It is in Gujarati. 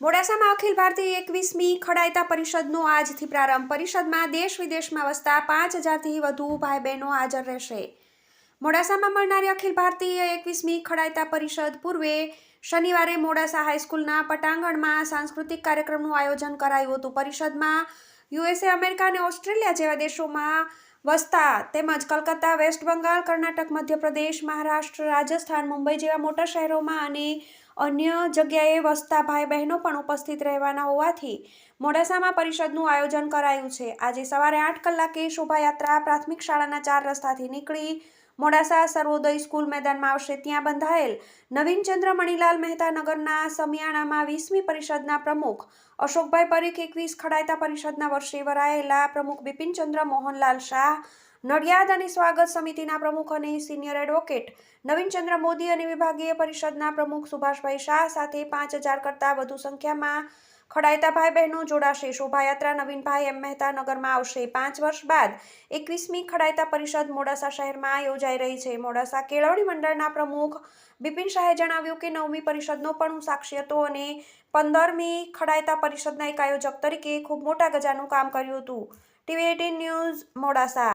મોડાસામાં અખિલ ભારતીય એકવીસમી ખડાયતા પરિષદનો આજથી પ્રારંભ. પરિષદમાં દેશ વિદેશમાં વસતા પાંચ હજારથી વધુ ભાઈ બહેનો હાજર રહેશે. મોડાસામાં મળનારી અખિલ ભારતીય એકવીસમી ખડાયતા પરિષદ પૂર્વે શનિવારે મોડાસા હાઈસ્કૂલના પટાંગણમાં સાંસ્કૃતિક કાર્યક્રમનું આયોજન કરાયું હતું. પરિષદમાં યુએસએ અમેરિકા અને ઓસ્ટ્રેલિયા જેવા દેશોમાં વસતા તેમજ કલકત્તા, વેસ્ટ બંગાળ, કર્ણાટક, મધ્યપ્રદેશ, મહારાષ્ટ્ર, રાજસ્થાન, મુંબઈ જેવા મોટા શહેરોમાં અને અન્ય જગ્યાએ વસતા ભાઈ બહેનો પણ ઉપસ્થિત રહેવાના હોવાથી મોડાસામાં પરિષદનું આયોજન કરાયું છે. આજે સવારે આઠ કલાકે શોભાયાત્રા પ્રાથમિક શાળાના ચાર રસ્તાથી નીકળી મોડાસા સર્વોદય સ્કૂલ મેદાનમાં આવશે. ત્યાં બંધાયેલ નવીનચંદ્ર મણિલાલ મહેતા નગરના સમિયાણામાં વીસમી પરિષદના પ્રમુખ અશોકભાઈ પરીખ એકવીસ ખડાયતા પરિષદના વર્ષે વરાયેલા પ્રમુખ બિપિનચંદ્ર મોહનલાલ શાહ, નડિયાદ અને સ્વાગત સમિતિના પ્રમુખ અને સિનિયર એડવોકેટ નવીનચંદ્ર મોદી અને વિભાગીય પરિષદના પ્રમુખ સુભાષભાઈ શાહ સાથે પાંચ હજાર કરતાં વધુ સંખ્યામાં ખડાયતા ભાઈ બહેનો જોડાશે. શોભાયાત્રા નવીનભાઈ એમ મહેતા નગરમાં આવશે. પાંચ વર્ષ બાદ એકવીસમી ખડાયતા પરિષદ મોડાસા શહેરમાં યોજાઈ રહી છે. મોડાસા કેળવણી મંડળના પ્રમુખ બિપિન શાહે જણાવ્યું કે નવમી પરિષદનો પણ હું સાક્ષી હતો અને પંદરમી ખડાયતા પરિષદના એક આયોજક તરીકે ખૂબ મોટા ગજાનું કામ કર્યું હતું. TV eighteen news Modasa.